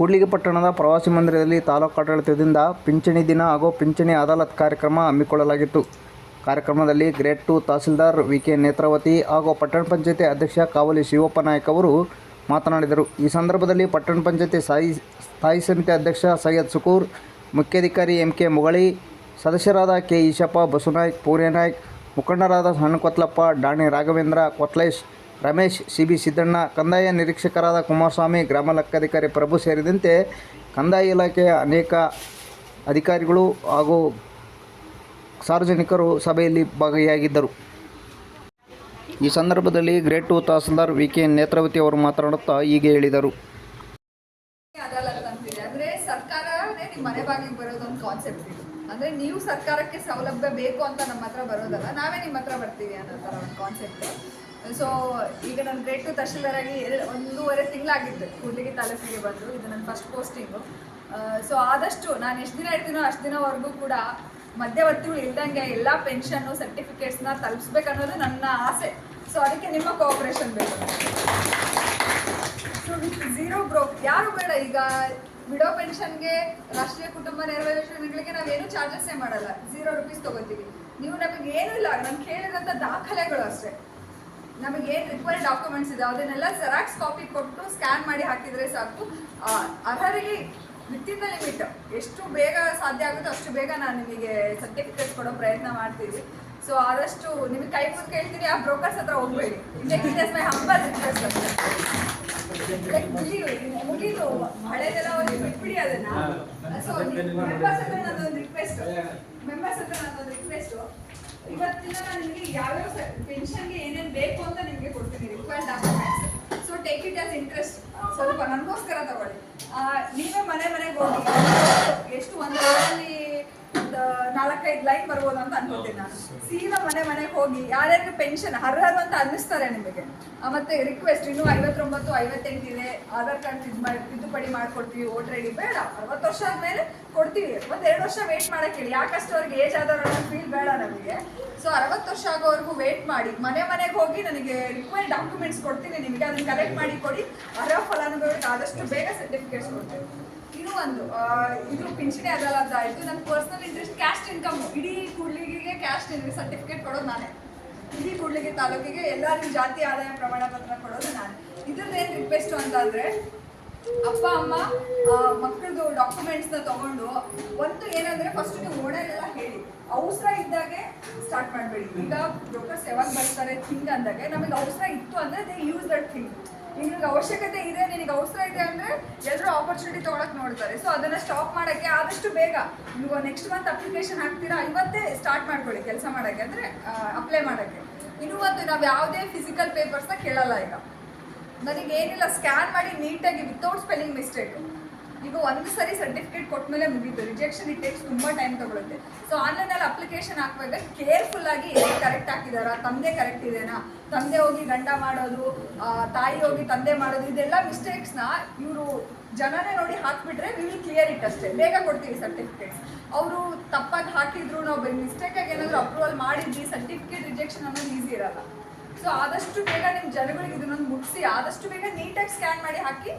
ಕೂಡ್ಲಿಗಿ ಪಟ್ಟಣದ ಪ್ರವಾಸಿ ಮಂದಿರದಲ್ಲಿ ತಾಲೂಕು ಆಡಳಿತದಿಂದ ಪಿಂಚಣಿ ದಿನ ಹಾಗೂ ಪಿಂಚಣಿ ಅದಾಲತ್ ಕಾರ್ಯಕ್ರಮ ಹಮ್ಮಿಕೊಳ್ಳಲಾಗಿತ್ತು. ಕಾರ್ಯಕ್ರಮದಲ್ಲಿ grade two tahsildar V K Netravati ಹಾಗೂ ಪಟ್ಟಣ ಪಂಚಾಯತಿ ಅಧ್ಯಕ್ಷ ಕಾವಲಿ ಶಿವಪ್ಪ ನಾಯಕ್ ಅವರು ಮಾತನಾಡಿದರು. ಈ ಸಂದರ್ಭದಲ್ಲಿ ಪಟ್ಟಣ ಪಂಚಾಯತಿ ಸ್ಥಾಯಿ ಸ್ಥಾಯಿ ಸಮಿತಿ ಅಧ್ಯಕ್ಷ ಸೈಯದ್ ಸುಕೂರ್, ಮುಖ್ಯಾಧಿಕಾರಿ ಎಂ ಕೆ ಮುಗಳಿ, ಸದಸ್ಯರಾದ ಕೆ. ಈಶಪ್ಪ ಬಸುನಾಯ್ಕ್ ಪೂರ್ಯನಾಯ್ಕ್ ಮುಖಂಡರಾದ ಸಣ್ಣ ಕೊತ್ಲಪ್ಪ ಡಾಣಿ ರಾಘವೇಂದ್ರ, ಕೊತ್ಲೇಶ್ ರಮೇಶ್ ಸಿ ಬಿ ಸಿದ್ದಣ್ಣ, ಕಂದಾಯ ನಿರೀಕ್ಷಕರಾದ ಕುಮಾರಸ್ವಾಮಿ, ಗ್ರಾಮ ಲೆಕ್ಕಾಧಿಕಾರಿ ಪ್ರಭು ಸೇರಿದಂತೆ ಕಂದಾಯ ಇಲಾಖೆಯ ಅನೇಕ ಅಧಿಕಾರಿಗಳು ಹಾಗೂ ಸಾರ್ವಜನಿಕರು ಸಭೆಯಲ್ಲಿ ಭಾಗಿಯಾಗಿದ್ದರು. ಈ ಸಂದರ್ಭದಲ್ಲಿ grade two tahsildar V K Netravati ಅವರು ಮಾತನಾಡುತ್ತಾ ಹೀಗೆ ಹೇಳಿದರು. ಮನೆ ಕಾನ್ಸೆಪ್ಟ್ ನೀವು ಸರ್ಕಾರಕ್ಕೆ ಸೌಲಭ್ಯ ಬೇಕು ಅಂತ ನಮ್ಮ ಹತ್ರ ಬರೋದಲ್ಲ, ನಾವೇ ನಿಮ್ಮ ಹತ್ರ ಬರ್ತೀವಿ ಅನ್ನೋ ತರ ಒಂದು ಕಾನ್ಸೆಪ್ಟ್ ಸೊ ಈಗ ನನ್ನ ಗ್ರೇಟ್ ಟು ತಹಶೀಲ್ದಾರ್ ಆಗಿ ಎರಡು, ಒಂದೂವರೆ ತಿಂಗಳಾಗಿತ್ತು ಕೂಡ್ಲಿಗಿ ತಾಲೂಕಿಗೆ ಬಂದು, ಇದು ನನ್ನ ಫಸ್ಟ್ ಪೋಸ್ಟಿಂಗು ಸೊ ಆದಷ್ಟು ನಾನು ಎಷ್ಟು ದಿನ ಇರ್ತೀನೋ ಅಷ್ಟು ದಿನವರೆಗೂ ಕೂಡ ಮಧ್ಯವರ್ತಿಗಳು ಇಲ್ದಂಗೆ ಎಲ್ಲ ಪೆನ್ಷನ್ನು ಸರ್ಟಿಫಿಕೇಟ್ಸ್ನ ತಲುಪಿಸ್ಬೇಕನ್ನೋದು ನನ್ನ ಆಸೆ. ಸೊ ಅದಕ್ಕೆ ನಿಮ್ಮ ಕೋಆಪ್ರೇಷನ್ ಬೇಕು. ಸೊ ವಿತ್ ಝೀರೋ ಬ್ರೋಕ್ ಯಾರು ಬೇಡ ಈಗ ವಿಡೋ ಪೆನ್ಷನ್ಗೆ ರಾಷ್ಟ್ರೀಯ ಕುಟುಂಬ ನೆರವು ನಾವೇನು ಚಾರ್ಜಸ್ಸೇ ಮಾಡಲ್ಲ. ಝೀರೋ ರುಪೀಸ್ ತೊಗೋತೀವಿ. ನೀವು ನಮಗೆ ಏನೂ ಇಲ್ಲ, ನಾನು ಕೇಳಿದಂಥ ದಾಖಲೆಗಳು ಅಷ್ಟೇ. ನಮಗೆ ಏನು ರಿಕ್ವೈರ್ಡ್ ಡಾಕ್ಯುಮೆಂಟ್ಸ್ ಇದೆ ಅದನ್ನೆಲ್ಲ ಜೆರಾಕ್ಸ್ ಕಾಪಿ ಕೊಟ್ಟು ಸ್ಕ್ಯಾನ್ ಮಾಡಿ ಹಾಕಿದರೆ ಸಾಕು. ಅರ್ಹರಿಗೆ ವಿತಿನ್ ದ ಲಿಮಿಟ್ ಎಷ್ಟು ಬೇಗ ಸಾಧ್ಯ ಆಗುತ್ತೋ ಅಷ್ಟು ಬೇಗ ನಾನು ನಿಮಗೆ ಸರ್ಟಿಫಿಕೇಟ್ ಕೊಡೋ ಪ್ರಯತ್ನ ಮಾಡ್ತೀವಿ ಸೊ ಆದಷ್ಟು ನಿಮಗೆ ಕೈ ಮುದ್ದು ಕೇಳ್ತೀನಿ ಆ ಬ್ರೋಕರ್ಸ್ ಹತ್ರ ಹೋಗ್ಬೇಡಿ. ಇಂಡಿಯನ್ ಮೈ ಹಂಬಲ್ ಲೈಕ್ ಮುಗಿ- ಮುಗೀತು ಹಳೆದೆಲ್ಲ ಒಂದು ಬಿಟ್ಬಿಡಿ ಅದನ್ನ. ಸೊ ಮೆಂಬರ್ಸ್ ಹತ್ರ ನನ್ನೊಂದು ರಿಕ್ವೆಸ್ಟ್ ಮೆಂಬರ್ಸ್ ಹತ್ರ ನನ್ನೊಂದು ರಿಕ್ವೆಸ್ಟ್ ಇವತ್ತಿನ ನಾನು ನಿಮಗೆ ಯಾವ್ಯಾವ ಪೆನ್ಷನ್ಗೆ ಏನೇನು ಬೇಕು ಅಂತ ನಿಮಗೆ ಕೊಡ್ತೀನಿ required documents so take it as interest ಸ್ವಲ್ಪ ನನಗೋಸ್ಕರ ತಗೊಳ್ಳಿ. ನೀವೇ ಮನೆ ಮನೆಗೆ ಹೋಗಿ, ಎಷ್ಟು ಒಂದು ವಾರದಲ್ಲಿ ಒಂದು ನಾಲ್ಕೈದು ಲೈನ್ ಬರ್ಬೋದು ಅಂತ ಅನ್ಕೋತೀನಿ ನಾನು. ಸೀದಾ ಮನೆ ಮನೆಗೆ ಹೋಗಿ ಯಾರ್ಯಾರು ಪೆನ್ಷನ್ ಅರ್ಹರು ಅಂತ ಅನ್ನಿಸ್ತಾರೆ ನಿಮಗೆ? ಮತ್ತೆ ರಿಕ್ವೆಸ್ಟ್ ಇನ್ನು ಐವತ್ತೊಂಬತ್ತು ಐವತ್ತೆಂಟು ಇದೆ ಆಧಾರ್ ಕಾರ್ಡ್ ಇದು ಮಾಡಿ ತಿದ್ದುಪಡಿ ಮಾಡ್ಕೊಡ್ತೀವಿ ವೋಟರ್ ಐ ಡಿ ಬೇಡ. ಅರವತ್ತು ವರ್ಷ ಆದ್ಮೇಲೆ ಕೊಡ್ತೀವಿ. ಮತ್ತೆ ಎರಡು ವರ್ಷ ವೇಟ್ ಮಾಡಕ್ಕೆ ಹೇಳಿ. ಯಾಕಷ್ಟು ಅವ್ರಿಗೆ ಏಜ್ ಆದವ್ರ ಫೀಲ್ ಬೇಡ ನಮಗೆ. ಸೊ ಅರವತ್ತು ವರ್ಷ ಆಗೋವರೆಗೂ ವೇಟ್ ಮಾಡಿ. ಮನೆ ಮನೆಗೆ ಹೋಗಿ ನನಗೆ ರಿಕ್ವೈರ್ಡ್ ಡಾಕ್ಯುಮೆಂಟ್ಸ್ ಕೊಡ್ತೀನಿ. ನಿಮಗೆ ಅದನ್ನ ಕಲೆಕ್ಟ್ ಮಾಡಿ ಕೊಡಿ. ಅರ್ಹ ಫಲಾನುಭವಿಗಳಿಗೆ ಆದಷ್ಟು ಬೇಗ ಸರ್ಟಿಫಿಕೇಟ್ಸ್ ಕೊಡ್ತೇವೆ ಇನ್ನೂ ಒಂದು ಇದು ಪಿಂಚಣಿ ಅದಲ್ಲ ಆಯ್ತು. ನನ್ನ ಪರ್ಸನಲ್ ಇಂಟ್ರೆಸ್ಟ್ ಕ್ಯಾಸ್ಟ್ ಇನ್ಕಮ್ ಇಡೀ ಕೂಡ್ಲಿಗೆ ಕ್ಯಾಸ್ಟ್ ಸರ್ಟಿಫಿಕೇಟ್ ಕೊಡೋದು ನಾನೇ. ಇಡೀ ಕೂಡ್ಲಿಗೆ ತಾಲೂಕಿಗೆ ಎಲ್ಲರಿಗೂ ಜಾತಿ ಆದಾಯ ಪ್ರಮಾಣ ಪತ್ರ ಕೊಡೋದು ನಾನು. ಇದ್ರದ್ದು ಏನು ರಿಕ್ವೆಸ್ಟ್ ಅಂತಂದ್ರೆ, ಅಪ್ಪ, ಅಮ್ಮ ಮಕ್ಕಳದು ಡಾಕ್ಯುಮೆಂಟ್ಸ್ನ ತಗೊಂಡು ಒಂದು ಏನಂದ್ರೆ ಫಸ್ಟ್ ನೀವು ಓಡಾಡೆಲ್ಲ ಹೇಳಿ. ಅವಸರ ಇದ್ದಾಗೆ ಸ್ಟಾರ್ಟ್ ಮಾಡಬೇಡಿ. ಈಗ ಡಾಕ್ಟರ್ಸ್ ಯಾವಾಗ ಬರ್ತಾರೆ ಥಿಂಗ್ ಅಂದಾಗೆ ನಮಗೆ ಅವಸರ ಇತ್ತು ಅಂದ್ರೆ ದೇ ಯೂಸ್ ದಟ್ ಥಿಂಗ್ ನಿಮಗೆ ಅವಶ್ಯಕತೆ ಇದೆ, ನಿನಗೆ ಅವಸರ ಇದೆ ಅಂದ್ರೆ ಎಲ್ಲರೂ ಆಪರ್ಚುನಿಟಿ ತೊಗೊಳಕ್ ನೋಡ್ತಾರೆ. ಸೊ ಅದನ್ನ ಸ್ಟಾಪ್ ಮಾಡಕ್ಕೆ ಆದಷ್ಟು ಬೇಗ ನೀವು ನೆಕ್ಸ್ಟ್ ಮಂತ್ ಅಪ್ಲಿಕೇಶನ್ ಹಾಕ್ತೀರಾ? ಇವತ್ತೇ ಸ್ಟಾರ್ಟ್ ಮಾಡ್ಕೊಳ್ಳಿ ಕೆಲಸ ಮಾಡಕ್ಕೆ ಅಂದ್ರೆ ಅಪ್ಲೈ ಮಾಡಕ್ಕೆ. ಇನ್ನು ಒಂದು ನಾವು ಯಾವುದೇ ಫಿಸಿಕಲ್ ಪೇಪರ್ಸ್ನ ಕೇಳಲ್ಲ ಈಗ. ನನಗೆ ಏನಿಲ್ಲ ಸ್ಕ್ಯಾನ್ ಮಾಡಿ ನೀಟಾಗಿ ವಿತೌಟ್ ಸ್ಪೆಲ್ಲಿಂಗ್ ಮಿಸ್ಟೇಕ್ ಈಗ ಒಂದು ಸರಿ ಸರ್ಟಿಫಿಕೇಟ್ ಕೊಟ್ಮೇಲೆ ಮುಗೀತು. ರಿಜೆಕ್ಷನ್ ಇಟ್ ಟೇಕ್ಸ್ ತುಂಬ ಟೈಮ್ ತಗೊಳುತ್ತೆ. ಸೊ ಆನ್ಲೈನಲ್ಲಿ ಅಪ್ಲಿಕೇಶನ್ ಹಾಕುವಾಗ ಕೇರ್ಫುಲ್ ಆಗಿ ಕರೆಕ್ಟ್ ಹಾಕಿದಾರಾ ತಂದೆ ಕರೆಕ್ಟ್ ಇದೆನಾ ತಂದೆ ಹೋಗಿ ಗಂಡ ಮಾಡೋದು ತಾಯಿ ಹೋಗಿ ತಂದೆ ಮಾಡೋದು, ಇದೆಲ್ಲ ಮಿಸ್ಟೇಕ್ಸ್ನ ಇವರು ಜನನೇ ನೋಡಿ ಹಾಕ್ಬಿಟ್ರೆ ವಿಲ್ ಕ್ಲಿಯರ್ ಇಟ್ ಅಷ್ಟೇ. ಬೇಗ ಕೊಡ್ತೀವಿ ಸರ್ಟಿಫಿಕೇಟ್ಸ್ ಅವರು ತಪ್ಪಾಗಿ ಹಾಕಿದ್ರು ನಾವು ಮಿಸ್ಟೇಕಾಗಿ ಏನಾದರೂ ಅಪ್ರೂವಲ್ ಮಾಡಿದ್ವಿ ಸರ್ಟಿಫಿಕೇಟ್ ರಿಜೆಕ್ಷನ್ ಅನ್ನೋದು ಈಸಿ ಇರಲ್ಲ. ಸೊ ಆದಷ್ಟು ಬೇಗ ನಿಮ್ಮ ಜನಗಳಿಗೆ ಇದನ್ನೊಂದು ಮುಗಿಸಿ ಆದಷ್ಟು ಬೇಗ ನೀಟಾಗಿ ಸ್ಕ್ಯಾನ್ ಮಾಡಿ ಹಾಕಿ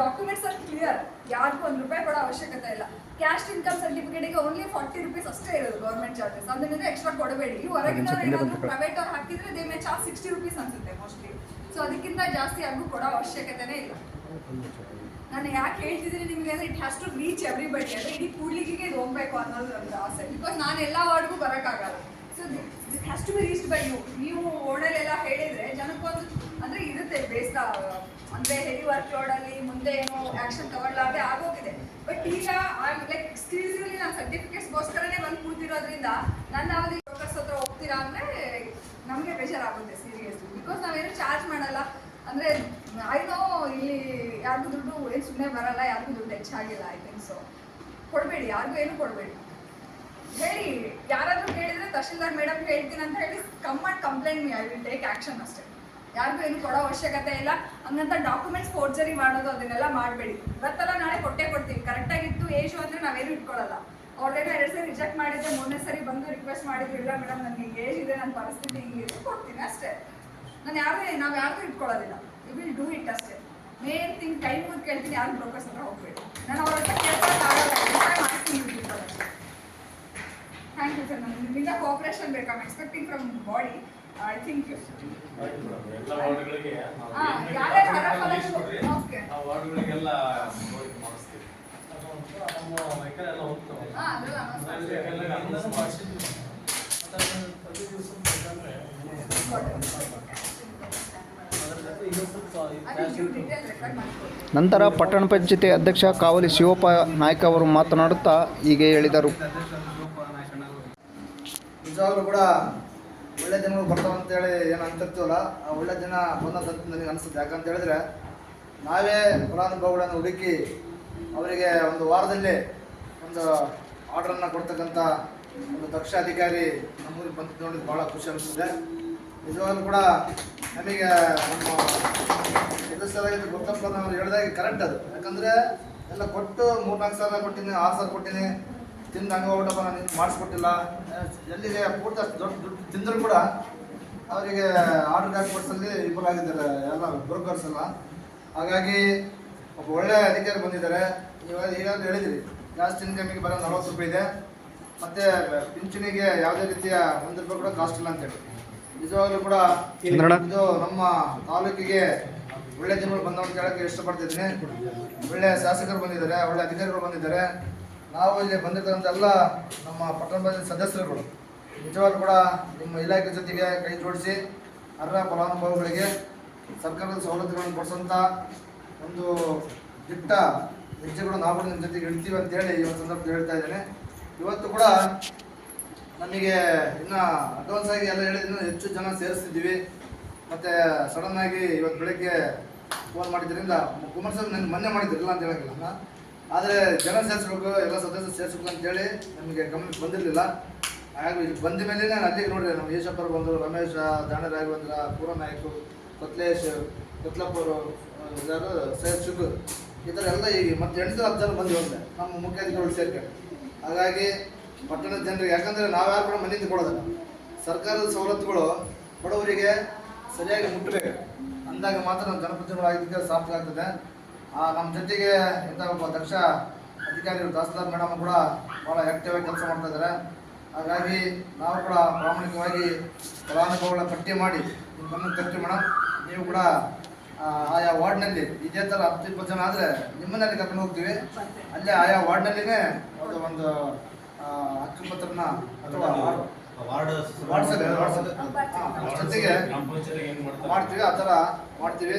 ಡಾಕ್ಯುಮೆಂಟ್ಸ್ ಅಲ್ಲಿ ಕ್ಲಿಯರ್ ಯಾರಿಗೂ ಒಂದು ರೂಪಾಯಿ ಕೊಡೋ ಅವಶ್ಯಕತೆ ಇಲ್ಲ. ಕ್ಯಾಶ್ ಇನ್ಕಮ್ ಸರ್ಟಿಫಿಕೇಟ್ಗೆ ಓನ್ಲಿ ಫಾರ್ಟಿ ರುಪೀಸ್ ಅಷ್ಟೇ ಇರೋದು ಗೌರ್ಮೆಂಟ್ ಚಾರ್ಜಸ್ ಅದರಿಂದ ಎಕ್ಸ್ಟ್ರಾ ಕೊಡಬೇಡಿ. ಈ ಹೊರಗಿನ ಏನಾದರೂ ಪ್ರೈವೇಟ್ ಅವ್ರು ಹಾಕಿದ್ರೆ they may charge sixty rupees ಅನ್ಸುತ್ತೆ ಮೋಸ್ಟ್ಲಿ ಸೊ ಅದಕ್ಕಿಂತ ಜಾಸ್ತಿ ಯಾರಿಗೂ ಕೊಡೋ ಅವಶ್ಯಕತೆನೇ ಇಲ್ಲ. ನಾನು ಯಾಕೆ ಹೇಳ್ತಿದ್ದೀನಿ ನಿಮಗೆ ಅಂದ್ರೆ it has to reach everybody ಅಂದ್ರೆ ಇಡೀ ಕೂಲಿಗಿಗೆ ಇದು ಹೋಗ್ಬೇಕು ಅನ್ನೋದು ನನ್ನ ಆಸೆ. ಬಿಕಾಸ್ ನಾನು ಎಲ್ಲ ವಾರ್ಡ್ಗೂ ಬರೋಕ್ಕಾಗಲ್ಲ. So has to be reach by you ನೀವು ಓಣಲೆಲ್ಲ ಹೇಳಿದ್ರೆ ಜನಕ್ಕೊಂದು ಅಂದ್ರೆ ಇರುತ್ತೆ ಬೇಸ್ದ ಅಂದ್ರೆ ಹೆವಿ ವರ್ಕ್ ಅಲ್ಲಿ ಮುಂದೆ ಏನೋ ಆಕ್ಷನ್ ತಗೊಳ್ಳಾರ್ದೆ ಆಗೋಗಿದೆ. ಬಟ್ ಈಗ ಲೈಕ್ ಎಕ್ಸ್ಕ್ಲೂಸಿವ್ಲಿ ನಾನು ಸರ್ಟಿಫಿಕೇಟ್ಸ್ಗೋಸ್ಕರನೇ ಬಂದು ಕೂತಿರೋದ್ರಿಂದ ನನ್ನ ಅವಧಿ ಬ್ರೋಕರ್ಸ್ ಹತ್ರ ಹೋಗ್ತೀರಾ ಅಂದ್ರೆ ನಮಗೆ ಬೇಜಾರಾಗುತ್ತೆ ಸೀರಿಯಸ್ಲಿ ಬಿಕಾಸ್ ನಾವೇನು ಚಾರ್ಜ್ ಮಾಡಲ್ಲ. ಅಂದ್ರೆ ಐ ನೋ ಇಲ್ಲಿ ಯಾರಿಗೂ ದುಡ್ಡು ಏನು ಸುಮ್ಮನೆ ಬರಲ್ಲ, ಯಾರಿಗೂ ದುಡ್ಡು ಹೆಚ್ಚಾಗಿಲ್ಲ ಐ ಥಿಂಕ್ ಸೊ ಕೊಡಬೇಡಿ, ಯಾರಿಗೂ ಏನು ಕೊಡಬೇಡಿ. ಹೇಳಿ, ಯಾರಾದರೂ ಕೇಳಿದ್ರೆ ತಹಶೀಲ್ದಾರ್ ಮೇಡಮ್ ಹೇಳ್ತೀನಿ ಅಂತ ಹೇಳಿ ಕಮ್ ಮಾಡಿ complaint me I will take action ಅಷ್ಟೇ. ಯಾರಿಗೂ ಏನು ಕೊಡೋ ಅವಶ್ಯಕತೆ ಇಲ್ಲ. ಹಂಗಂತ ಡಾಕ್ಯುಮೆಂಟ್ಸ್ ಫೋರ್ಜರಿ ಮಾಡೋದು, ಅದನ್ನೆಲ್ಲ ಮಾಡಬೇಡಿ. ಇವತ್ತೆಲ್ಲ ನಾಳೆ ಕೊಟ್ಟೆ ಕೊಡ್ತೀವಿ ಕರೆಕ್ಟಾಗಿತ್ತು ಏಜು ಅಂದರೆ ನಾವೇನು ಇಟ್ಕೊಳ್ಳಲ್ಲ. ಆಲ್ರೆಡಿ ಎರಡು ಸರಿ ರಿಜೆಕ್ಟ್ ಮಾಡಿದ್ರೆ ಮೂರನೇ ಸರಿ ಬಂದು ರಿಕ್ವೆಸ್ಟ್ ಮಾಡಿದ್ರು. ಇಲ್ಲ ಮೇಡಮ್ ನನಗೆ ಏಜ್ ಇದೆ ನನ್ನ ಪರಿಸ್ಥಿತಿ ಹಿಂಗಿದೆ ಕೊಡ್ತೀನಿ ಅಷ್ಟೇ. ನಾನು ಯಾರೇ ನಾವು ಯಾರಿಗೂ ಇಟ್ಕೊಳ್ಳೋದಿಲ್ಲ. ಯು ವಿಲ್ ಡೂ ಇಟ್ ಅಷ್ಟೇ. ಮೇನ್ ಥಿಂಗ್ ಟೈಮ್ ಮುಗಿದು ಕೇಳ್ತೀನಿ, ಯಾರು ಬ್ರೋಕರ್ಸ್ ಹತ್ರ ಹೋಗ್ಬೇಡಿ. ನಾನು ಅವ್ರ ಹತ್ರ ಕೇಳ್ತಾರೆ ಮಾಡ್ತೀನಿ ಥ್ಯಾಂಕ್ ಯು ಸರ್ ನಿಮ್ಮಿಂದ ಕೋಆಪರೇಷನ್ ಬೇಕು? Expecting from body I think ಎಲ್ಲ ವಾರ್ಡ್ಗಳಿಗೆ. ಆ ವಾರ್ಡ್ಗಳಿಗೆಲ್ಲ ಮಾಡಿಸ್ತೀವಿ. ಎಲ್ಲ ಹೋಗ್ತಾವೆ. ಪ್ರತಿ ದಿವಸ ರೆಕಾರ್ಡ್ ಮಾಡ್ಕೊಳ್ಳಿ. ನಂತರ ಪಟ್ಟಣ ಪಂಚಾಯತಿ ಅಧ್ಯಕ್ಷ ಕಾವಲಿ ಶಿವಪ್ಪ ನಾಯ್ಕ ಅವರು ಮಾತನಾಡುತ್ತಾ ಹೀಗೆ ಹೇಳಿದರು. ನಿಜವಾಗ್ಲೂ ಕೂಡ ಒಳ್ಳೆ ದಿನಗಳು ಬರ್ತಾವೆ ಅಂತೇಳಿ ಏನು ಅಂತಿರ್ತೀವಲ್ಲ ಆ ಒಳ್ಳೆ ದಿನ ಬಂದಂತ ನನಗೆ ಅನಿಸುತ್ತೆ. ಯಾಕಂತ ಹೇಳಿದ್ರೆ, ನಾವೇ ಫಲಾನುಭವಿಗಳನ್ನು ಹುಡುಕಿ ಅವರಿಗೆ ಒಂದು ವಾರದಲ್ಲಿ ಒಂದು ಆರ್ಡ್ರನ್ನು ಕೊಡ್ತಕ್ಕಂಥ ಒಂದು ದಕ್ಷ ಅಧಿಕಾರಿ ನಮ್ಮೂರಿಗೆ ಬಂದು ನೋಡಿದ್ದು ಭಾಳ ಖುಷಿ ಅನಿಸ್ತದೆ ನಿಜವಾಗ್ಲೂ ಕೂಡ ನಮಗೆ ನಮ್ಮ ಸದಸ್ಯರಾಗಿದ್ದ ಗೊತ್ತಪ್ಪ ನಾವು ಹೇಳಿದಾಗ ಕರೆಕ್ಟ್ ಅದು. ಯಾಕಂದರೆ ಎಲ್ಲ ಕೊಟ್ಟು ಮೂರ್ನಾಲ್ಕು ಸಾವಿರ ಕೊಟ್ಟಿನಿ, ಆರು ಸಾವಿರ ಕೊಟ್ಟಿನಿ. ತಿಂದು ಹಂಗೆ ಹೋಗ್ಬಿಟ್ಟಪ್ಪ ನಾನು ಇನ್ನು ಮಾಡಿಸ್ಕೊಟ್ಟಿಲ್ಲ. ಎಲ್ಲಿಗೆ ಪೂರ್ತಿ ಅಷ್ಟು ದೊಡ್ಡ ದುಡ್ಡು ತಿಂದರೂ ಕೂಡ ಅವರಿಗೆ ಆರ್ಡರ್ ಡಾಕ್ಯುಮೆಂಟ್ಸಲ್ಲಿ ಕೊಡ್ಸಲ್ಲಿ ವಿಫಲ ಆಗಿದ್ದಾರೆ ಎಲ್ಲ ಬ್ರೋಕರ್ಸ್ ಎಲ್ಲ. ಹಾಗಾಗಿ ಒಬ್ಬ ಒಳ್ಳೆ ಅಧಿಕಾರಿ ಬಂದಿದ್ದಾರೆ. ಇವಾಗ ಈಗಾಗಲೇ ಹೇಳಿದಿರಿ ಜಾಸ್ತಿ ಇನ್ಕಮಿಗೆ ಬರೋ ನಲ್ವತ್ತು ರೂಪಾಯಿ ಇದೆ. ಮತ್ತು ಪಿಂಚಣಿಗೆ ಯಾವುದೇ ರೀತಿಯ ಒಂದು ರೂಪಾಯಿ ಕೂಡ ಕಾಸ್ಟ್ ಇಲ್ಲ ಅಂತೇಳಿ ನಿಜವಾಗಲೂ ಕೂಡ ಇದು ನಮ್ಮ ತಾಲೂಕಿಗೆ ಒಳ್ಳೆ ಜನಗಳು ಬಂದವಂತ ಹೇಳಕ್ಕೆ ಇಷ್ಟಪಡ್ತಿದ್ದೀನಿ. ಒಳ್ಳೆ ಶಾಸಕರು ಬಂದಿದ್ದಾರೆ ಒಳ್ಳೆ ಅಧಿಕಾರಿಗಳು ಬಂದಿದ್ದಾರೆ. ನಾವು ಇಲ್ಲಿ ಬಂದಿರ್ತಕ್ಕಂಥ ಎಲ್ಲ ನಮ್ಮ ಪಟ್ಟಣ ಸದಸ್ಯರುಗಳು. ನಿಜವಾಗ್ಲೂ ಕೂಡ ನಿಮ್ಮ ಇಲಾಖೆ ಜೊತೆಗೆ ಕೈ ಜೋಡಿಸಿ ಅರ್ಹ ಫಲಾನುಭವಿಗಳಿಗೆ ಸರ್ಕಾರದ ಸವಲತ್ತುಗಳನ್ನು ಕೊಡಿಸೋಂಥ ಒಂದು ದಿಟ್ಟ ಹೆಜ್ಜೆಗಳು ನಾವು ನಿಮ್ಮ ಜೊತೆಗೆ ಇಡ್ತೀವಿ ಅಂತೇಳಿ ಒಂದು ಸಂದರ್ಭದಲ್ಲಿ ಹೇಳ್ತಾ ಇದ್ದೇನೆ. ಇವತ್ತು ಕೂಡ ನಮಗೆ ಇನ್ನು ಅಡ್ವಾನ್ಸ್ ಆಗಿ ಎಲ್ಲ ಹೇಳಿದ್ರು ಹೆಚ್ಚು ಜನ ಸೇರಿಸ್ತಿದ್ದೀವಿ. ಮತ್ತು ಸಡನ್ ಆಗಿ ಇವತ್ತು ಬೆಳಗ್ಗೆ ಫೋನ್ ಮಾಡಿದ್ರಿಂದ ಕುಮಾರಸ್ವಾಮಿ ನನ್ನ ಮೊನ್ನೆ ಮಾಡಿದ್ರಲ್ಲ ಅಂತ ಹೇಳಂಗಿಲ್ಲ ಆದರೆ ಜನ ಸೇರಿಸ್ಬೇಕು, ಎಲ್ಲ ಸದಸ್ಯರು ಸೇರಿಸ್ಬೇಕು ಅಂತೇಳಿ ನಮಗೆ ಗಮನ ಬಂದಿರಲಿಲ್ಲ. ಹಾಗಾಗಿ ಇಲ್ಲಿ ಬಂದ ಮೇಲೆ ನಾನು ಅಲ್ಲಿಗೆ ನೋಡಿದೆ, ನಮ್ಮ ಯಶಪ್ಪರು ಬಂದರು, ರಮೇಶ ದಾಣ ರಾಘವೇಂದ್ರ ಪೂರ ನಾಯಕು ಕೊತ್ಲೇಶ್ ಕೊತ್ಲಪ್ಪರು ಯಾರು ಸೈಯದ್ ಈ ಥರ ಎಲ್ಲ ಈಗ ಮತ್ತೆ ಎಂಟು ಹತ್ತು ಜನ ಬಂದು ಹೋಗಿದೆ ನಮ್ಮ ಮುಖ್ಯಾಧಿಕಾರಿಗಳು ಸೇರ್ಕೊಂಡು. ಹಾಗಾಗಿ ಪಟ್ಟಣದ ಜನರಿಗೆ, ಯಾಕಂದರೆ ನಾವ್ಯಾರು ಕೂಡ ಮನೆಯಿಂದ ಕೊಡೋದಿಲ್ಲ. ಸರ್ಕಾರದ ಸವಲತ್ತುಗಳು ಬಡವರಿಗೆ ಸರಿಯಾಗಿ ಮುಟ್ಟಬೇಕು ಅಂದಾಗ ಮಾತ್ರ ನಮ್ಮ ಜನಪ್ರತಿನಿಧಿಗಳಾಗಿದ್ದಕ್ಕೆ ಸಾರ್ಥಕ ಆಗ್ತದೆ. ನಮ್ಮ ಜೊತೆಗೆ ಇಂಥ ಒಬ್ಬ ದಕ್ಷ ಅಧಿಕಾರಿಗಳು ತಹಸೀಲ್ದಾರ್ ಮೇಡಮ್ ಕೂಡ ಭಾಳ ಆ್ಯಕ್ಟಿವ್ ಆಗಿ ಕೆಲಸ ಮಾಡ್ತಾ ಇದ್ದಾರೆ ಹಾಗಾಗಿ ನಾವು ಕೂಡ ಪ್ರಾಮಾಣಿಕವಾಗಿ ಫಲಾನುಭವಿಗಳ ಪಟ್ಟಿ ಮಾಡಿ ನಿಮ್ಮನ್ನು ತರ್ತೀವಿ ಮೇಡಮ್. ನೀವು ಕೂಡ ಆಯಾ ವಾರ್ಡ್ನಲ್ಲಿ ಇದೇ ಥರ ಹತ್ತು ಇಪ್ಪತ್ತು ಜನ ಆದರೆ ನಿಮ್ಮನ್ನಲ್ಲಿ ಕರ್ಕೊಂಡು ಹೋಗ್ತೀವಿ. ಅಲ್ಲೇ ಆಯಾ ವಾರ್ಡ್ನಲ್ಲಿನೇ ಒಂದು ಒಂದು ಹತ್ತು ಇಪ್ಪತ್ತರನ್ನ ಅಥವಾ ವಾಟ್ಸಪ್ ಜೊತೆಗೆ ಮಾಡ್ತೀವಿ ಆ ಥರ ಮಾಡ್ತೀವಿ.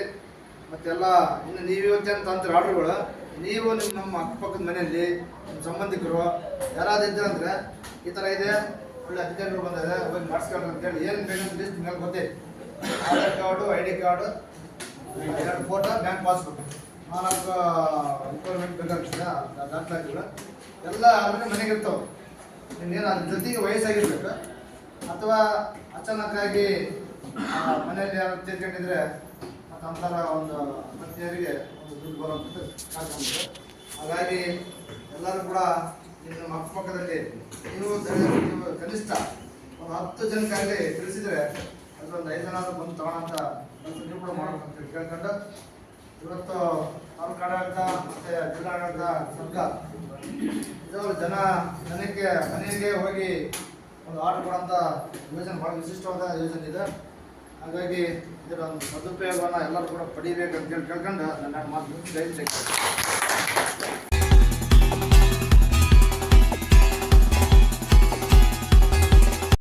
ಮತ್ತೆಲ್ಲ, ಇನ್ನು ನೀವು ಇವತ್ತೇನು ಅಂತ ಅಂತೀರ ಆರ್ಡ್ರುಗಳು, ನೀವು ನಿಮ್ಮ ನಮ್ಮ ಅಕ್ಕಪಕ್ಕದ ಮನೆಯಲ್ಲಿ ನಿಮ್ಮ ಸಂಬಂಧಿಕರು ಯಾರಾದ್ರೂ ಅಂದರೆ ಈ ಥರ ಇದೆ, ಒಳ್ಳೆ ಅಧಿಕಾರಿಗಳು ಬಂದಿದೆ ಹೋಗಿ ಅಂತ ಅಂತೇಳಿ ಏನು ಬೇಕು ಲಿಸ್ಟ್ ಮೇಲೆ ಗೊತ್ತೇ Aadhaar card, I D card, ಎರಡು ಫೋಟೋ, ಬ್ಯಾಂಕ್ ಪಾಸ್ಬುಕ್. ನಾಲ್ಕು ರಿಕ್ವೈರ್ಮೆಂಟ್ ಬೇಕಾಗ್ತದೆ ದಾಖಲಾತಿಗಳು. ಎಲ್ಲ ಆಲ್ರೆಡಿ ಮನೆಗೆ ಇರ್ತಾವೆ. ಇನ್ನೇನು ಅದ್ರ ಜೊತೆಗೆ ವಯಸ್ಸಾಗಿರ್ಬೇಕು. ಅಥವಾ ಅಚಾನಕ್ಕಾಗಿ ಮನೆಯಲ್ಲಿ ಯಾರು ತೀರ್ಕೊಂಡಿದ್ರೆ ಅಂತರ ಒಂದು ಪತ್ನಿಯರಿಗೆ ಒಂದು ದುಡ್ಡು ಬರುವಂಥದ್ದು ಕಾಣ್ಕೊಂಡು ಹಾಗಾಗಿ ಎಲ್ಲರೂ ಕೂಡ ನಮ್ಮ ಅಕ್ಕಪಕ್ಕದಲ್ಲಿ ನೀವು ಕನಿಷ್ಠ ಒಂದು ಹತ್ತು ಜನಕ್ಕಾಗಲಿ ತಿಳಿಸಿದರೆ ಅದರೊಂದು ಐದು ಜನ ಬಂದು ತಗೊಳ್ಳೋಂಥ ಕೆಲಸ ನೀವು ಕೂಡ ಮಾಡಬೇಕಂತ ಕೇಳ್ಕೊಂಡು ಇವತ್ತು ತಾಲೂಕು ಆಡಳಿತ ಮತ್ತು ಜಿಲ್ಲಾಡಳಿತ ಸರ್ಕಾರ ಇದು ಜನ ಜನಕ್ಕೆ ಮನೆಗೆ ಹೋಗಿ ಒಂದು ಆರ್ಡರ್ ಕೊಡೋಂಥ ಯೋಜನೆ ಭಾಳ ವಿಶಿಷ್ಟವಾದ ಯೋಜನೆ ಇದೆ. ಹಾಗಾಗಿ ಇದರ ಒಂದು ಸದುಪಯೋಗವನ್ನು ಎಲ್ಲರೂ ಕೂಡ ಪಡಿಬೇಕು ಅಂತ ಹೇಳಿ ಕೇಳ್ಕೊಂಡು ನನ್ನ ಮಾತು ಜೈಲು